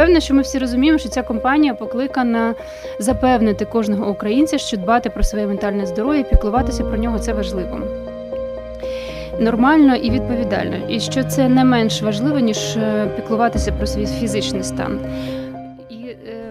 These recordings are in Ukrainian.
Певне, що ми всі розуміємо, що ця компанія покликана запевнити кожного українця, що дбати про своє ментальне здоров'я, піклуватися про нього це важливо. Нормально і відповідально, і що це не менш важливо, ніж е, піклуватися про свій фізичний стан.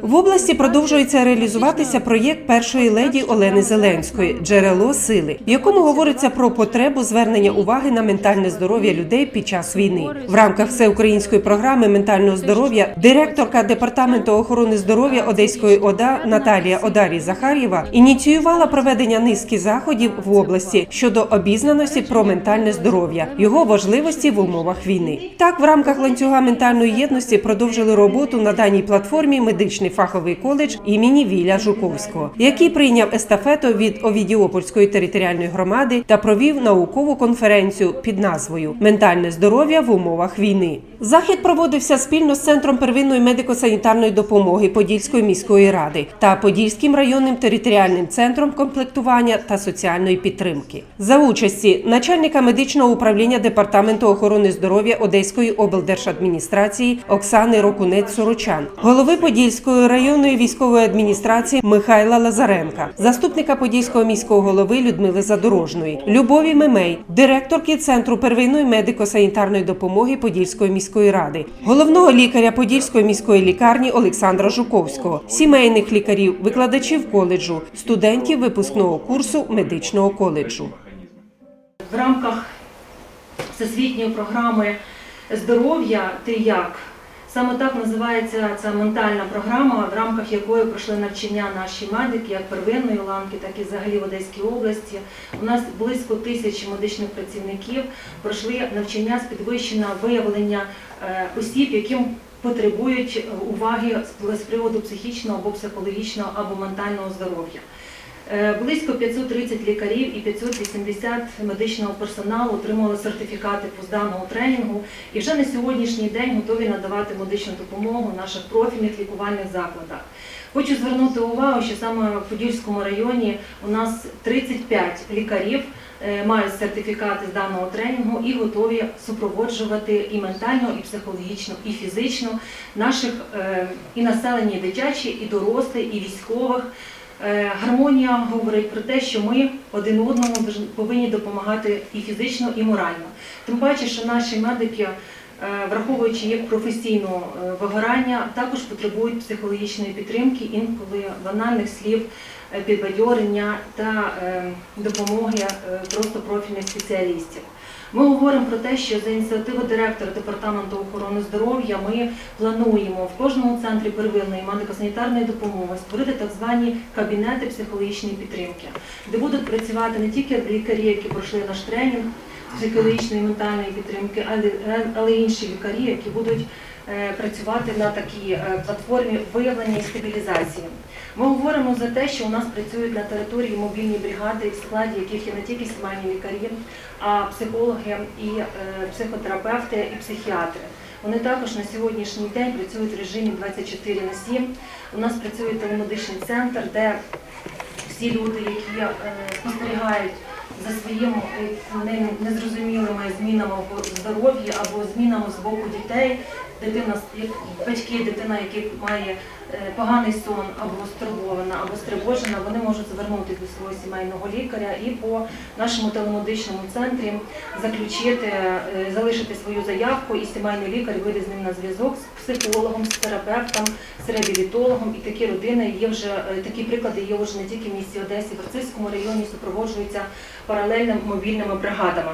В області продовжується реалізуватися проєкт першої леді Олени Зеленської Джерело сили, в якому говориться про потребу звернення уваги на ментальне здоров'я людей під час війни. В рамках всеукраїнської програми ментального здоров'я директорка департаменту охорони здоров'я Одеської ОДА Наталія Одарі Захарєва ініціювала проведення низки заходів в області щодо обізнаності про ментальне здоров'я, його важливості в умовах війни. Так, в рамках ланцюга ментальної єдності продовжили роботу на даній платформі медичний фаховий коледж імені Віля Жуковського, який прийняв естафету від Овідіопольської територіальної громади та провів наукову конференцію під назвою Ментальне здоров'я в умовах війни. Захід проводився спільно з центром первинної медико-санітарної допомоги Подільської міської ради та Подільським районним територіальним центром комплектування та соціальної підтримки за участі начальника медичного управління департаменту охорони здоров'я Одеської облдержадміністрації Оксани Рокунець Сорочан, голови Подільської районної військової адміністрації Михайла Лазаренка, заступника Подільського міського голови Людмили Задорожної, Любові Мемей, директорки центру первинної медико-санітарної допомоги Подільської міської ради, головного лікаря Подільської міської лікарні Олександра Жуковського, сімейних лікарів, викладачів коледжу, студентів випускного курсу медичного коледжу. в рамках всесвітньої програми здоров'я ти як. Саме так називається ця ментальна програма, в рамках якої пройшли навчання наші медики, як первинної ланки, так і взагалі в Одеській області. У нас близько тисячі медичних працівників пройшли навчання з підвищення виявлення е, осіб, яким потребують уваги з- з приводу психічного або психологічного або ментального здоров'я. Е, Близько 530 лікарів і 580 медичного персоналу отримали сертифікати по даного тренінгу і вже на сьогоднішній день готові надавати медичну допомогу наших профільних лікувальних закладах. Хочу звернути увагу, що саме в Подільському районі у нас 35 лікарів е, мають сертифікати з даного тренінгу і готові супроводжувати і ментально, і психологічно, і фізично наших е, і населення дитячі, і дорослих, і військових. Е, Гармонія говорить про те, що ми один одному повинні допомагати і фізично, і морально. Тим паче, що наші медики, е, враховуючи їх професійне вигорання, також потребують психологічної підтримки, інколи банальних слів, е, підбадьорення та допомоги просто профільних спеціалістів. Ми говоримо про те, що за ініціативи директора департаменту охорони здоров'я ми плануємо в кожному центрі первинної медико-санітарної допомоги створити так звані кабінети психологічної підтримки, де будуть працювати не тільки лікарі, які пройшли наш тренінг психологічної і ментальної підтримки, але, й інші лікарі, які будуть працювати на такій е, платформі виявлення і стабілізації. Ми говоримо за те, що у нас працюють на території мобільні бригади, в складі яких є не тільки сімейні лікарі, а психологи і е, психотерапевти і психіатри. Вони також на сьогоднішній день працюють в режимі 24 на 7. У нас працює телемедичний центр, де всі люди, які е, спостерігають за своїми е, незрозумілими змінами в здоров'ї або змінами з боку дітей, дитина, батьки, дитина, яка має е, поганий сон або стурбована, або стривожена, вони можуть звернутися до свого сімейного лікаря і по нашому телемедичному центрі заключити, е, залишити свою заявку, і сімейний лікар вийде з ним на зв'язок з психологом, з терапевтом, з реабілітологом. І такі родини є вже е, такі приклади є вже не тільки в місті Одесі, в Арцизькому районі супроводжуються паралельно мобільними бригадами.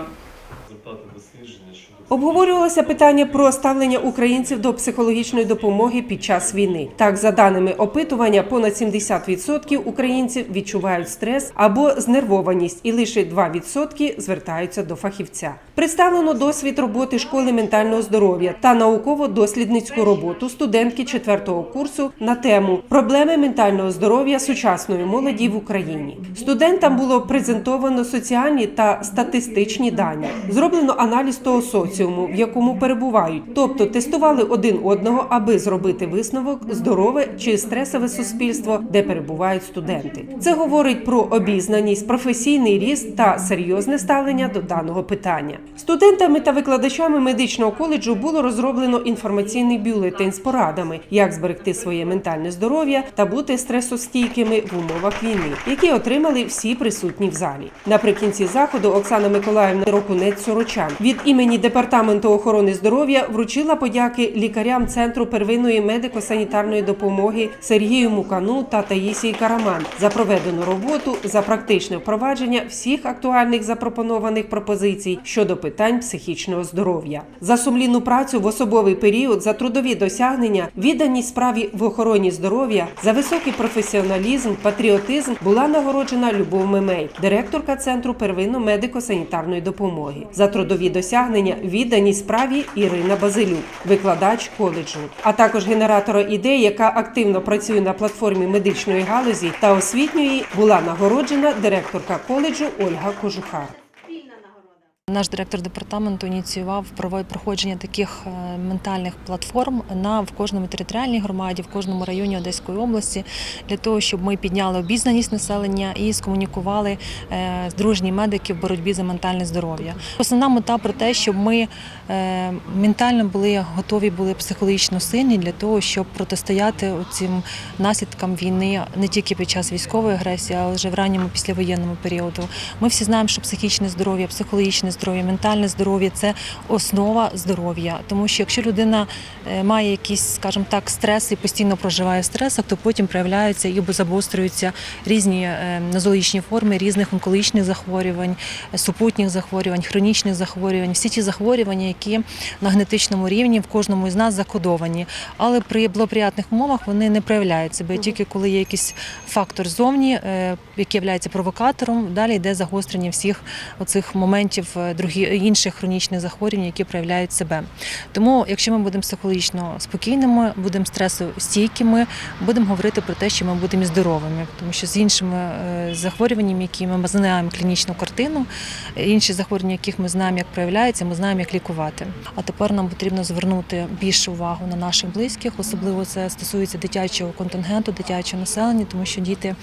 результати дослідження щодо Обговорювалося питання про ставлення українців до психологічної допомоги під час війни. Так, за даними опитування, понад 70% українців відчувають стрес або знервованість, і лише 2% звертаються до фахівця. Представлено досвід роботи школи ментального здоров'я та науково-дослідницьку роботу студентки четвертого курсу на тему проблеми ментального здоров'я сучасної молоді в Україні. Студентам було презентовано соціальні та статистичні дані. Зроблено аналіз того соціуму, соціуму, в якому перебувають, тобто тестували один одного, аби зробити висновок здорове чи стресове суспільство, де перебувають студенти. Це говорить про обізнаність, професійний ріст та серйозне ставлення до даного питання. Студентами та викладачами медичного коледжу було розроблено інформаційний бюлетень з порадами, як зберегти своє ментальне здоров'я та бути стресостійкими в умовах війни, які отримали всі присутні в залі. Наприкінці заходу Оксана Миколаївна Рокунець Сорочан від імені департаменту охорони здоров'я вручила подяки лікарям центру первинної медико-санітарної допомоги Сергію Мукану та Таїсії Караман за проведену роботу за практичне впровадження всіх актуальних запропонованих пропозицій щодо питань психічного здоров'я. За сумлінну працю в особовий період, за трудові досягнення, відданість справі в охороні здоров'я, за високий професіоналізм, патріотизм була нагороджена Любов Мемей, директорка центру первинно медико-санітарної допомоги. За трудові досягнення відданість справі Ірина Базилюк, викладач коледжу, а також генератора ідей, яка активно працює на платформі медичної галузі та освітньої, була нагороджена директорка коледжу Ольга Кожухар. Наш директор департаменту ініціював проходження таких е, ментальних платформ на в кожному територіальній громаді, в кожному районі Одеської області, для того, щоб ми підняли обізнаність населення і скомунікували е, дружні медики в боротьбі за ментальне здоров'я. Основна мета про те, щоб ми е, ментально були готові, були психологічно сильні для того, щоб протистояти цим наслідкам війни не тільки під час військової агресії, а вже в ранньому післявоєнному періоду. Ми всі знаємо, що психічне здоров'я, психологічне здоров'я, ментальне здоров'я це основа здоров'я. Тому що якщо людина е, має якісь, скажімо так, стрес і постійно проживає в стресах, то потім проявляються і забострюються різні е, нозологічні форми різних онкологічних захворювань, супутніх захворювань, хронічних захворювань, всі ті захворювання, які на генетичному рівні в кожному із нас закодовані. Але при благоприятних умовах вони не проявляють себе тільки коли є якийсь фактор зовні, е, який є провокатором. Далі йде загострення всіх оцих моментів інших хронічних захворювань, які проявляють себе. Тому, якщо ми будемо психологічно спокійними, будемо стресостійкими, будемо говорити про те, що ми будемо здоровими, тому що з іншими е, захворюваннями, які ми знаємо клінічну картину, інші захворювання, яких ми знаємо, як проявляються, ми знаємо, як лікувати. А тепер нам потрібно звернути більшу увагу на наших близьких, особливо це стосується дитячого контингенту, дитячого населення, тому що діти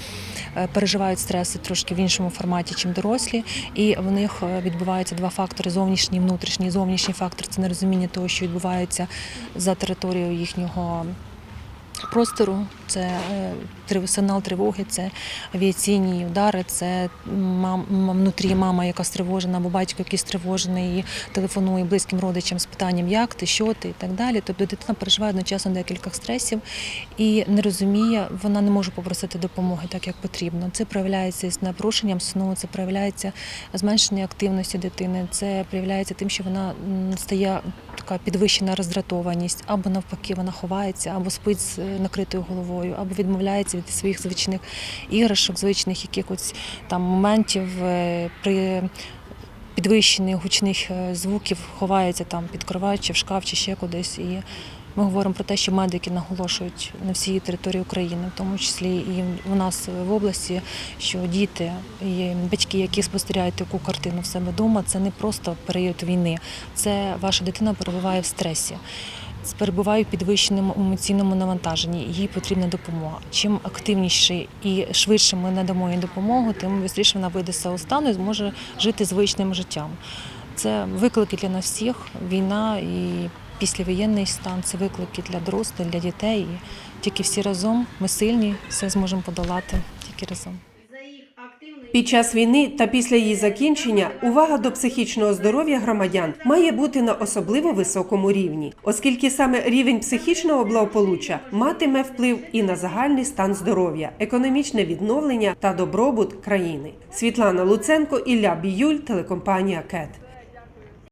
е, переживають стреси трошки в іншому форматі, чим дорослі, і в них е, відбуваються два фактори: зовнішній внутрішній. Зовнішній фактор це нерозуміння того, що відбувається за територією їхнього. Простору це е, сигнал тривоги, це авіаційні удари, це мам, внутрі мама, яка стривожена, або батько, який стривожений, телефонує близьким родичам з питанням, як ти, що ти і так далі. Тобто дитина переживає одночасно декілька стресів і не розуміє, вона не може попросити допомоги так, як потрібно. Це проявляється з напрушенням сну, це проявляється зменшення активності дитини, це проявляється тим, що вона стає така підвищена роздратованість, або навпаки, вона ховається, або спить з е, накритою головою, або відмовляється від своїх звичних іграшок, звичних якихось там моментів е, при підвищених гучних е, звуків ховається там під кровать чи в шкаф, чи ще кудись. І ми говоримо про те, що медики наголошують на всій території України, в тому числі і у нас в області, що діти і батьки, які спостерігають таку картину в себе вдома, це не просто період війни, це ваша дитина перебуває в стресі. Перебуває в підвищеному емоційному навантаженні, їй потрібна допомога. Чим активніше і швидше ми надамо їй допомогу, тим швидше вона вийде цього стану і зможе жити звичним життям. Це виклики для нас всіх. Війна і післявоєнний стан це виклики для дорослих, для дітей. І тільки всі разом ми сильні, все зможемо подолати тільки разом. Під час війни та після її закінчення увага до психічного здоров'я громадян має бути на особливо високому рівні, оскільки саме рівень психічного благополуччя матиме вплив і на загальний стан здоров'я, економічне відновлення та добробут країни. Світлана Луценко, Ілля Біюль, телекомпанія КЕТ.